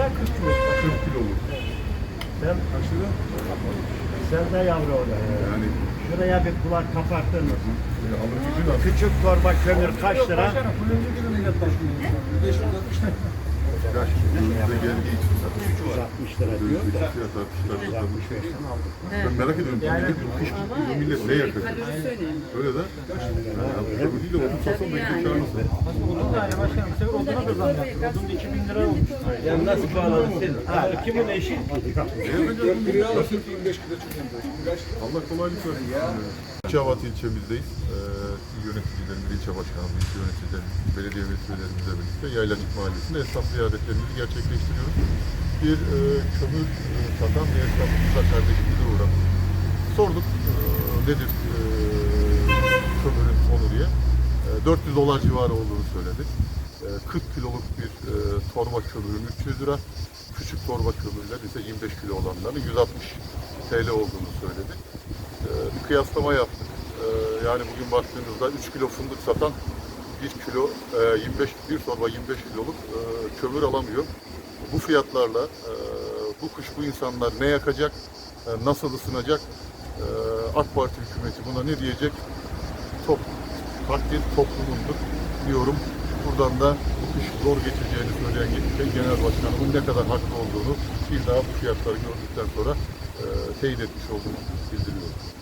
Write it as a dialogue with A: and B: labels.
A: lira 40 kilo.
B: 40 kiloluk. Evet.
A: Sen
B: kaç lira?
A: Sen de yavru orada.
B: Yani
A: Şuraya bir kulak kapattın mı?
B: e, alır gücü.
A: Küçük torba kömür kaç lira?
B: Başkanım, kuyumcu gibi millet başkanım.
A: 560 lira. Ya
B: şimdi
A: önümüze
B: geldiği için 160 lira diyor da. 160
A: liradan aldık.
B: Ben merak ediyorum.
A: Yani,
B: millet, bu kış bu millet ne
C: yakar?
B: Öyle de. Yani, bu değil de odun satsan belki
C: kar
B: nasıl?
D: Odun da yani başkanım. Sefer oduna da zam yaptı. Odun da 2000 lira olmuş.
A: Yani nasıl bağlanmışsın? Kimin eşi?
B: Allah kolaylık versin. Çavat ilçemizdeyiz. Ee, yöneticilerimiz, ilçe başkanımız, yöneticilerimiz, belediye yöneticilerimizle birlikte Yaylacık Mahallesi'nde esnaf ziyaretlerimizi gerçekleştiriyoruz. Bir e, kömür e, satan bir esnafımıza kardeşimize uğradık. Sorduk e, nedir e, kömürün sonu diye. E, 400 dolar civarı olduğunu söyledi. E, 40 kiloluk bir e, torba kömürün 300 lira, küçük torba kömürler ise 25 kilo olanların 160 TL olduğunu söyledi. E, bir kıyaslama yaptık. E, yani bugün baktığınızda 3 kilo fındık satan 1 kilo e, 25 bir torba 25 kiloluk e, kömür alamıyor. Bu fiyatlarla e, bu kış bu insanlar ne yakacak, e, nasıl ısınacak? E, AK Parti hükümeti buna ne diyecek? Top, takdir toplumundur diyorum. Buradan da bu kış zor geçeceğini söyleyen genel başkanımın ne kadar haklı olduğunu bir daha bu fiyatları gördükten sonra e, teyit etmiş olduğunu bildiriyorum.